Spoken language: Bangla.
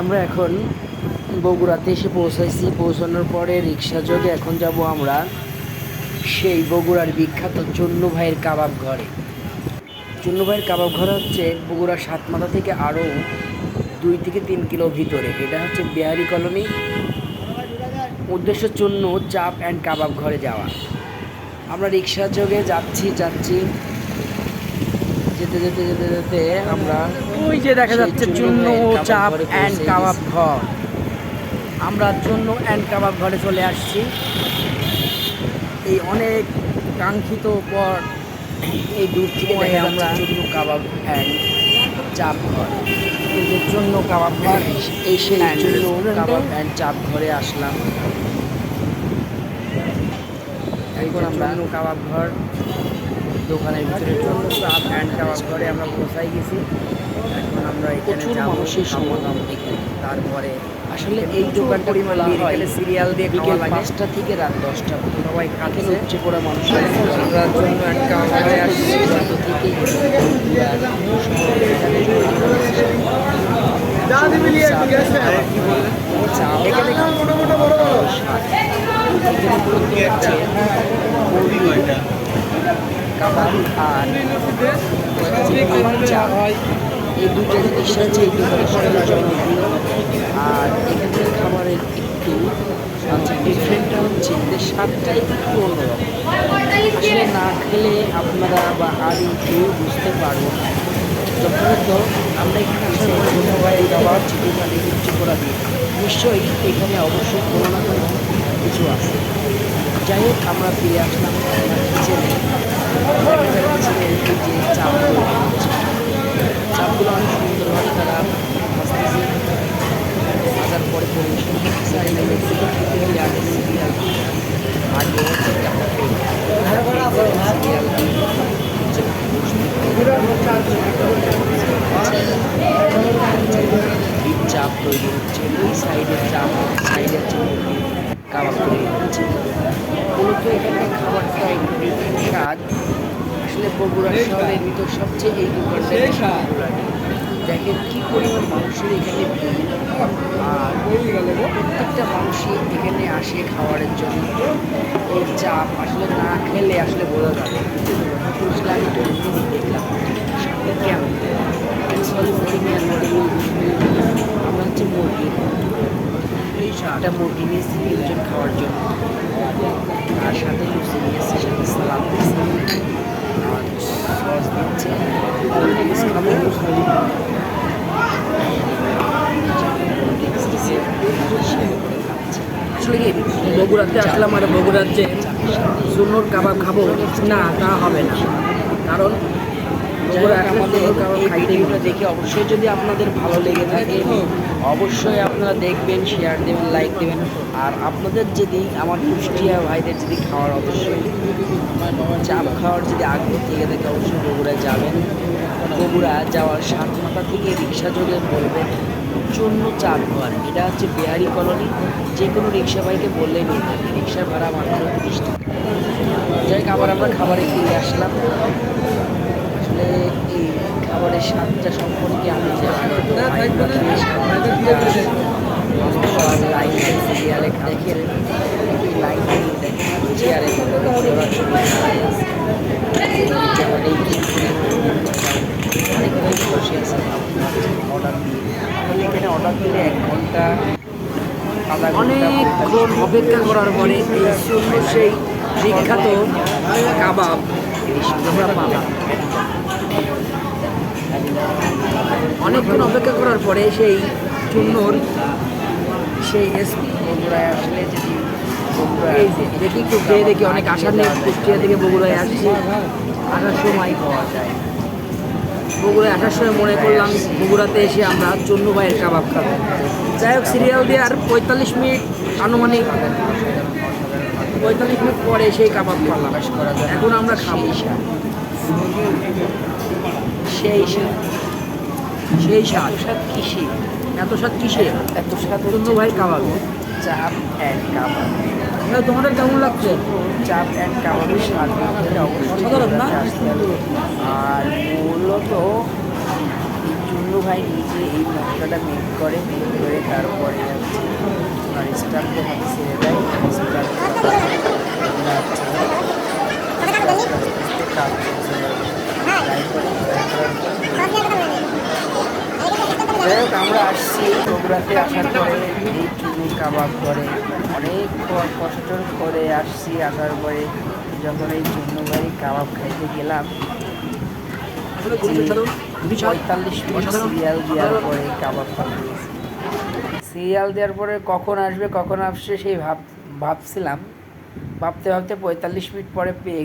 আমরা এখন বগুড়াতে এসে পৌঁছাইছি। পৌঁছানোর পরে রিক্সা যোগে এখন যাব আমরা সেই বগুড়ার বিখ্যাত চুন্নু ভাইয়ের কাবাব ঘরে। চুন্নু ভাইয়ের কাবাব ঘর হচ্ছে বগুড়ার সাতমাথা থেকে আরও দুই থেকে তিন কিলো ভিতরে। এটা হচ্ছে বিহারি কলোনি। উদ্দেশ্য চুন্নু চাপ অ্যান্ড কাবাব ঘরে যাওয়া। আমরা রিক্সা যোগে যাচ্ছি যাচ্ছি। যেতে যেতে যেতে যেতে আমরা ওই যে দেখা যাচ্ছে চূর্ণ চাপ অ্যান্ড কাবাব ঘর। আমরা চূর্ণ অ্যান্ড কাবাব ঘরে চলে আসছি। এই অনেক কাঙ্ক্ষিত পর এই দূর থেকে আমরা- চুন্নু কাবাব অ্যান্ড চাপ ঘর। এই যে চূর্ণ কাবাব ঘর এই সেই And কাবাব অ্যান্ড চাপ ঘরে আসলাম। এখন আমরা কাবাব ঘর। দোকানের ভিতরে কাবাব ঘরে আমরা পৌঁছাই গেছি এখন আমরা এখানে মানুষের। সমাগম এখানে তারপরে আসলে এই দোকানটা পরিমাণ হয় সিরিয়াল দিয়ে খাওয়া বিকেল লাগে। পাঁচটা থেকে রাত দশটা সবাই খাচ্ছে। উপচে পড়া মানুষের শহরে এখানে আর হচ্ছে এই দুটো জিনিস হচ্ছে এই জনপ্রিয় আর এখানকার খাবারের একটু ডিফারেন্টটা হচ্ছে এদের স্বাদটাই একটু অন্যরকম না খেলে আপনারা বা আর কেউ বুঝতে পারব না যথাযথ আমরা এখানে আসার পরে সবাই খাবার চিকেন উচ্চ করা দিই নিশ্চয়ই এখানে অবশ্যই কোনো না কোনো কিছু আছে যাই হোক আমরা ফিরে আসলাম। আমার কিচেনে যে চাপগুলো অনেক সুন্দরভাবে তারা ভাজতেছে ভাজার পরে চাপ তৈরি হচ্ছে ওই সাইডের চাপ। সাইডের মুরগি কাবাব মূলত এখানকার খাবারটা একটু স্বাদ। আসলে বগুড়া শহরের ভিতর সবচেয়ে এই দোকানটা বেশি ভালো লাগে দেখেন কি পরিমাণ মানুষের এখানে প্রত্যেকটা মানুষই এখানে আসে খাবারের জন্য। এই চাপ আসলে না খেলে আসলে বোঝা যাবে আসলে দেখলাম। কেমন? আমরা হচ্ছে মুরগি। একটা মুরগি নিয়েছি তিনজন খাওয়ার জন্য। আর সাথে লুচি নিয়েছি সাথে সালাদ দিয়েছি। বগুড়াতে আসলাম আর বগুড়ার যে চূর্ণর কাবাব খাব, না, তা হবে না। কারণ আমাদের এই দেখে অবশ্যই যদি আপনাদের ভালো লেগে থাকে অবশ্যই আপনারা দেখবেন শেয়ার দেবেন লাইক দেবেন। আর আপনাদের যদি আমার কুষ্টিয়া ভাইদের যদি খাওয়ার অবশ্যই চাপ খাওয়ার যদি আগ্রহ থেকে থাকে অবশ্যই বগুড়ায় যাবেন। বগুড়া যাওয়ার সাত মাথা থেকে রিক্সা যোগে বলবেন প্রচণ্ড চাপ ঘর এটা হচ্ছে বিহারি কলোনি যে কোনো রিক্সা ভাইকে বললেই নিয়ে যাবে। রিক্সা ভাড়া মাত্র তিরিশ টাকা। যাই আবার আমরা খাবারে ফিরে আসলাম। খাবারের স্বাদটা সম্পর্কে আমি যে আগে তো ভাই কথা এই স্বাদটা মাংস আর লাইন সিরিয়ালে দেখেন একটু চেয়ারে অনেক আছে অর্ডার এখানে অর্ডার দিলে এক ঘণ্টা অনেকক্ষণ অপেক্ষা করার পরে এই সেই বিখ্যাত কাবাব। আমরা পালাম অনেকক্ষণ অপেক্ষা করার পরে সেই চূর্ণর সেই এসপি বগুড়ায় আসলে যদি এই যে দেখি একটু খেয়ে দেখি অনেক আশা নিয়ে কুষ্টিয়া থেকে বগুড়ায় আসছি। আসার সময় পাওয়া যায়। বগুড়ায় আসার সময় মনে করলাম বগুড়াতে এসে আমরা চন্নু ভাইয়ের কাবাব খাব। যাই হোক সিরিয়াল দিয়ে আর পঁয়তাল্লিশ মিনিট আনুমানিক পঁয়তাল্লিশ মিনিট পরে সেই কাবাব করা যায় এখন আমরা খাব। সেই সেই এত স্বাদ কিসে? এত স্বাদ কিসে? এত স্বাদ চন্নু ভাই কাবাব। চাপ অ্যান্ড কাবাব। তোমাদের কেমন লাগছে? চাপ অ্যান্ড কাবাবের স্বাদ অসাধারণ না? আর মূলত চুন্নু ভাই নিজে এই মশলাটা মেক করে মেক করে তারপরে হচ্ছে ওনার স্টাফকে হাতে ছেড়ে দেয় স্টাফ কাজ করছে তারপরে যাই হোক আমরা আসছি আসার পরে চুনি কাবাব করে। অনেক কষ্ট করে আসছি আসার পরে যখন এই চুন্নুবাড়ি কাবাব খাইতে গেলাম পঁয়তাল্লিশ মিনিট সিরিয়াল দেওয়ার পরে কাবাব খাইতে সিরিয়াল দেওয়ার পরে কখন আসবে কখন আসবে সেই ভাব ভাবছিলাম। ভাবতে ভাবতে পঁয়তাল্লিশ মিনিট পরে পেয়ে